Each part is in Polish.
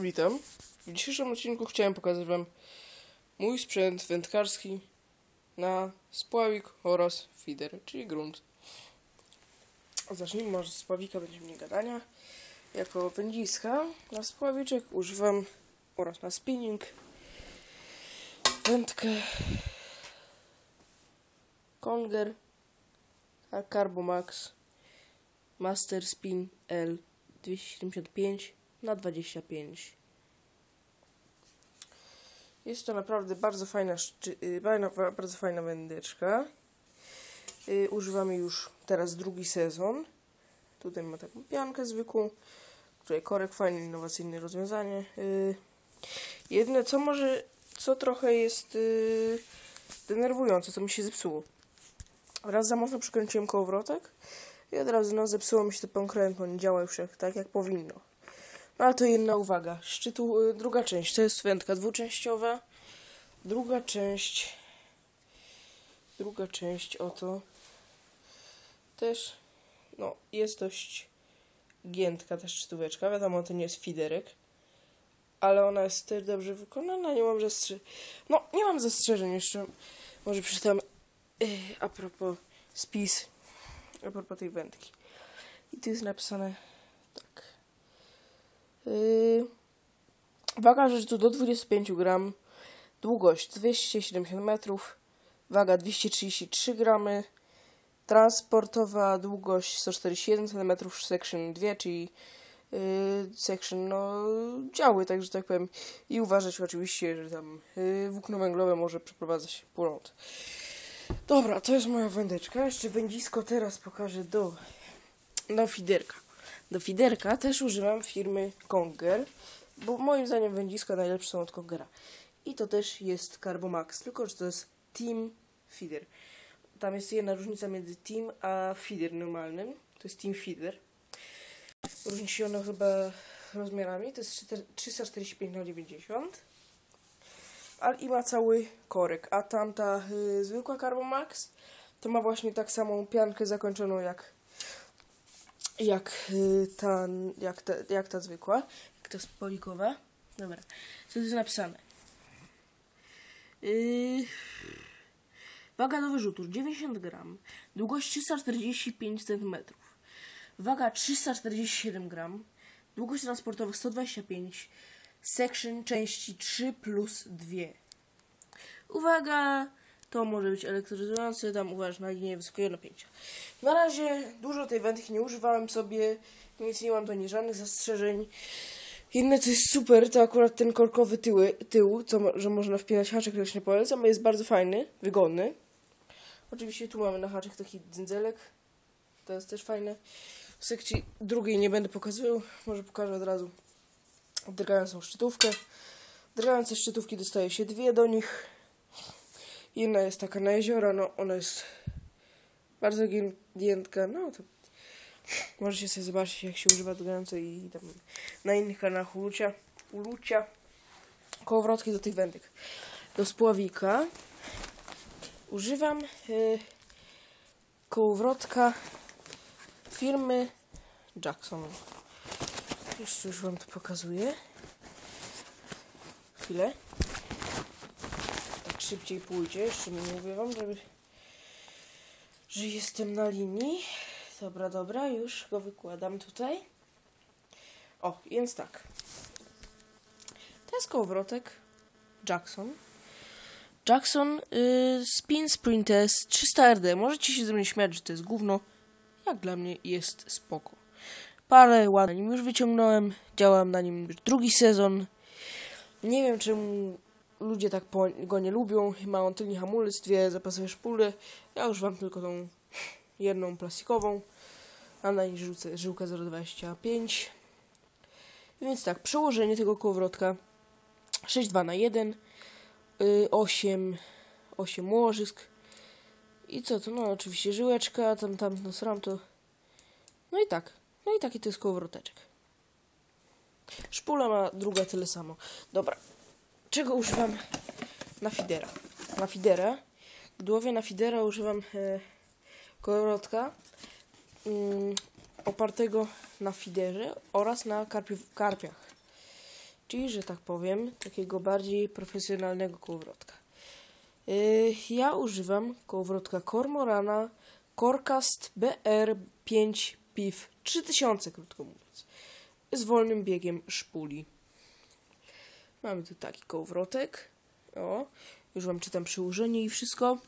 Witam. W dzisiejszym odcinku chciałem pokazać Wam mój sprzęt wędkarski na spławik oraz feeder, czyli grunt. Zacznijmy może z spławika, będzie mnie gadania. Jako wędziska na spławiczek używam oraz na spinning wędkę Conger Carbomax Master Spin L 275 na 25. Jest to naprawdę bardzo fajna, y, bardzo fajna wędeczka. Y, używamy już teraz drugi sezon. Tutaj ma taką piankę zwykłą. Tutaj korek fajne, innowacyjne rozwiązanie. Y, jedne co może, co trochę jest denerwujące, co mi się zepsuło. Raz za mocno przykręciłem kołowrotek i od razu no, zepsuło mi się to pąkrętło, nie działa już tak jak powinno. No ale to jedna uwaga. Szczytu, y, druga część to jest wędka dwuczęściowa. Druga część, druga część oto też, no jest dość giętka ta szczytóweczka. Wiadomo, to nie jest fiderek, ale ona jest też dobrze wykonana. Nie mam zastrzeżeń. No, nie mam zastrzeżeń jeszcze. Może przeczytam yy, a propos spis, a propos tej wędki. I tu jest napisane. Yy, waga rzeczy do 25 gram, długość 270 metrów, waga 233 gramy, transportowa długość 141 cm, section 2, czyli yy, section, no, działy, także tak powiem. I uważać oczywiście, że tam yy, włókno węglowe może przeprowadzać prąd. Dobra, to jest moja wędeczka. Jeszcze wędzisko teraz pokażę do, do fiderka. Do fiderka też używam firmy Conger, bo moim zdaniem wędziska najlepsze są od Congera. I to też jest Carbomax, tylko że to jest Team Feeder. Tam jest jedna różnica między Team a Feeder normalnym. To jest Team Feeder. Różni się one chyba rozmiarami. To jest 4- 345 na 90 ale i ma cały korek, a tamta y, zwykła Carbomax to ma właśnie tak samą piankę zakończoną jak jak y, ta, jak ta, jak ta zwykła, jak ta spolikowa. Dobra, co tu jest napisane? Yy, waga do wyrzutu 90 gram, długość 345 cm, waga 347 gram, długość transportowa 125 section części 3 plus 2. Uwaga, to może być elektryzujące, tam uważaj na linię wysokiego napięcia. Na razie dużo tej wędki nie używałem sobie, nic nie mam do niej żadnych zastrzeżeń. Inne co jest super, to akurat ten korkowy tyły, tył, co, że można wpinać haczyk, lecz nie polecam, jest bardzo fajny, wygodny. Oczywiście tu mamy na haczyk taki dzyndzelek, to jest też fajne. W sekcji drugiej nie będę pokazywał, może pokażę od razu drgającą szczytówkę. Drgające szczytówki dostaje się dwie do nich. Jedna jest taka na jeziora, no ona jest bardzo gię- giętka, no to możecie sobie zobaczyć jak się używa drgającej i tam na innych kanałach ulucia, ulucia kołowrotki do tych wędek. Do spławika używam y, kołowrotka firmy Jackson. Jeszcze już wam to pokazuję. Chwilę. Szybciej pójdzie. Jeszcze nie mówię wam, żeby, że jestem na linii. Dobra, dobra, już go wykładam tutaj. O, więc tak. To jest kołowrotek Jackson. Jackson y, Spin Sprinters 300 RD. Możecie się ze mnie śmiać, że to jest gówno. Jak dla mnie jest spoko. Parę ładnie na nim już wyciągnąłem. Działam na nim drugi sezon. Nie wiem czemu ludzie tak go nie lubią. Ma on tylny hamulec, dwie zapasowe szpule. Ja już wam tylko tą jedną plastikową. A na niej żyłce, żyłka 0,25. Więc tak, przełożenie tego kołowrotka 6,2 na 1 y, 8 8 łożysk i co to? No oczywiście żyłeczka, tam, tam, no sram to no i tak, no i taki to jest kołowroteczek szpula ma druga tyle samo dobra, czego używam na fidera? na fidera gdy łowię na fidera używam e, mm, opartego na fiderze oraz na karpi, karpiach Czyli, że tak powiem, takiego bardziej profesjonalnego kołowrotka. Yy, ja używam kołowrotka Cormorana Corcast BR5 PIF 3000, krótko mówiąc. Z wolnym biegiem szpuli. Mamy tu taki kołowrotek. O, już wam czytam przyłożenie i wszystko.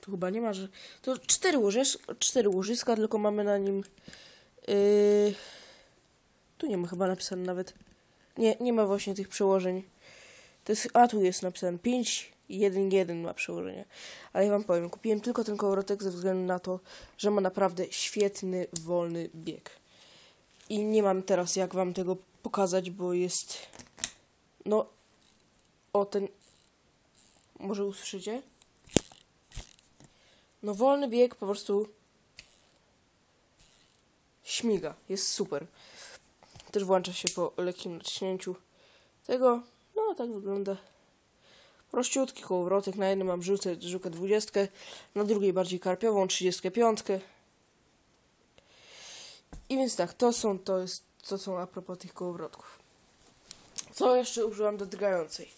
Tu chyba nie ma, że... To cztery, łożes... cztery łożyska, tylko mamy na nim... Yy... Tu nie ma chyba napisane nawet... Nie, nie ma właśnie tych przełożeń. To jest... A, tu jest napisane 5 1 1 ma przełożenie. Ale ja wam powiem, kupiłem tylko ten kołowrotek ze względu na to, że ma naprawdę świetny, wolny bieg. I nie mam teraz jak wam tego pokazać, bo jest... No... O, ten... Może usłyszycie? No wolny bieg po prostu śmiga, jest super. Też włącza się po lekkim naciśnięciu tego. No tak wygląda. Prościutki kołowrotek, na jednym mam żyłkę, żyłkę 20, na drugiej bardziej karpiową 35. I więc tak, to są, to jest, to są a propos tych kołowrotków. Co jeszcze użyłam do drgającej?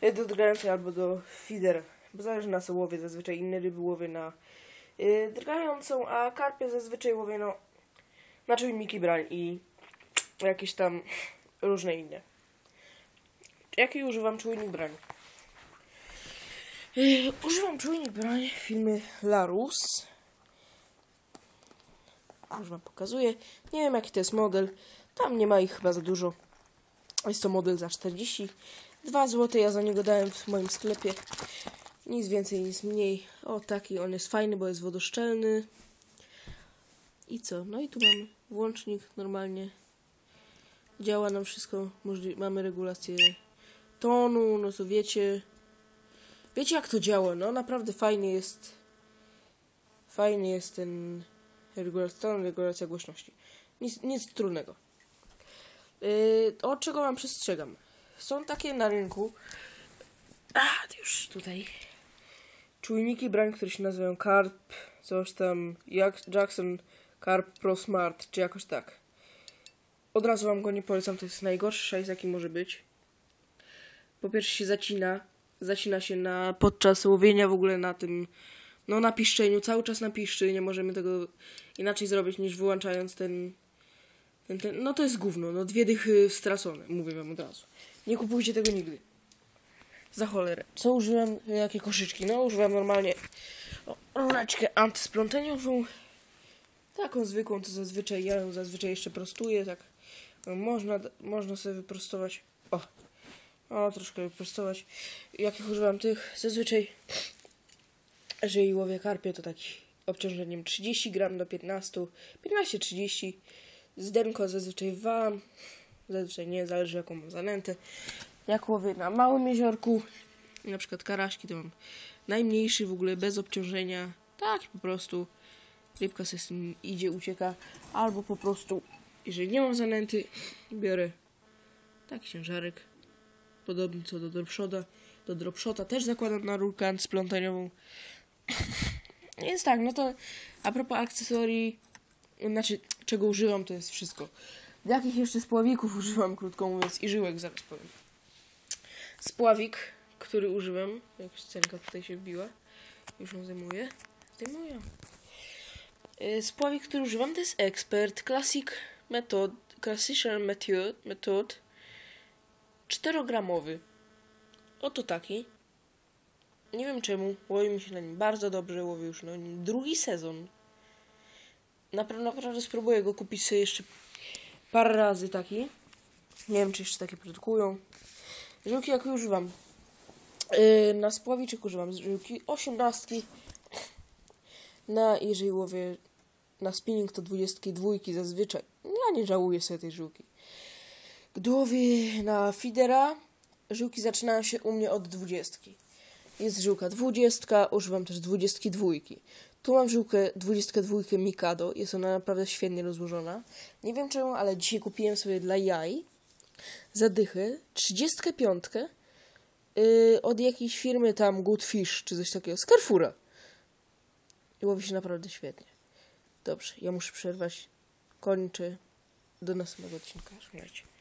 E, Do drgającej albo do feedera bo zależy na co łowię. Zazwyczaj inne ryby łowię na yy, drgającą, a karpie zazwyczaj łowię no, na czujniki brań i jakieś tam różne inne. Jaki używam czujnik brań? Yy, używam czujnik brań firmy Larus. Już wam pokazuję. Nie wiem jaki to jest model. Tam nie ma ich chyba za dużo. Jest to model za 42 zł. Ja za niego dałem w moim sklepie. Nic więcej, nic mniej. O, taki on jest fajny, bo jest wodoszczelny. I co? No i tu mamy włącznik normalnie. Działa nam wszystko. Mamy regulację tonu, no to wiecie. Wiecie jak to działa, no naprawdę fajny jest. Fajny jest ten regulacja regulacja głośności. Nic, nic trudnego. Yy, od czego wam przestrzegam? Są takie na rynku. A, już tutaj czujniki brań, które się nazywają Carp, coś tam, jak Jackson Carp Pro Smart, czy jakoś tak. Od razu wam go nie polecam, to jest najgorszy szajs, jaki może być. Po pierwsze się zacina, zacina się na podczas łowienia w ogóle na tym, no na piszczeniu, cały czas na piszczy, nie możemy tego inaczej zrobić niż wyłączając ten, ten, no to jest gówno, no dwie dychy stracone, mówię wam od razu. Nie kupujcie tego nigdy. Za cholerę. Co użyłem? Jakie koszyczki? No, użyłem normalnie o, antyspląteniową. Taką zwykłą, to zazwyczaj ja ją zazwyczaj jeszcze prostuję, tak. No, można, można sobie wyprostować. O, o troszkę wyprostować. Jakich używam tych? Zazwyczaj, jeżeli łowię karpie, to taki obciążeniem 30 gram do 15, 15-30. Zdenko zazwyczaj wam, zazwyczaj nie, zależy jaką mam zanętę. Jak łowię na małym jeziorku, na przykład karaśki, to mam najmniejszy w ogóle, bez obciążenia, tak po prostu rybka sobie z tym idzie, ucieka, albo po prostu, jeżeli nie mam zanęty, biorę taki ciężarek, podobny co do dropshota, do dropshota też zakładam na rurkę antysplątaniową. Więc tak, no to a propos akcesorii, znaczy czego używam, to jest wszystko. Jakich jeszcze spławików używam, krótko mówiąc, i żyłek zaraz powiem spławik, który używam. Jakaś scenka tutaj się wbiła. Już ją zajmuję. Zdejmuję. Y, spławik, który używam, to jest Expert Classic Method, Classical Method, method 4-gramowy. Oto taki. Nie wiem czemu, łowi mi się na nim bardzo dobrze, łowi już na nim drugi sezon. Naprawdę, naprawdę spróbuję go kupić sobie jeszcze parę razy taki. Nie wiem, czy jeszcze takie produkują. Żyłki jak używam. Yy, na spławiczek używam żyłki 18. Na, jeżeli łowię na spinning to 22 zazwyczaj. Ja nie żałuję sobie tej żyłki. Gdy łowię na fidera, żyłki zaczynają się u mnie od 20. Jest żyłka 20, używam też 22. Tu mam żyłkę 22 Mikado, jest ona naprawdę świetnie rozłożona. Nie wiem czemu, ale dzisiaj kupiłem sobie dla jaj zadychy, 35 yy, od jakiejś firmy tam Good Fish, czy coś takiego, z Carrefoura. I łowi się naprawdę świetnie. Dobrze, ja muszę przerwać. Kończę. Do następnego odcinka. Żegnajcie.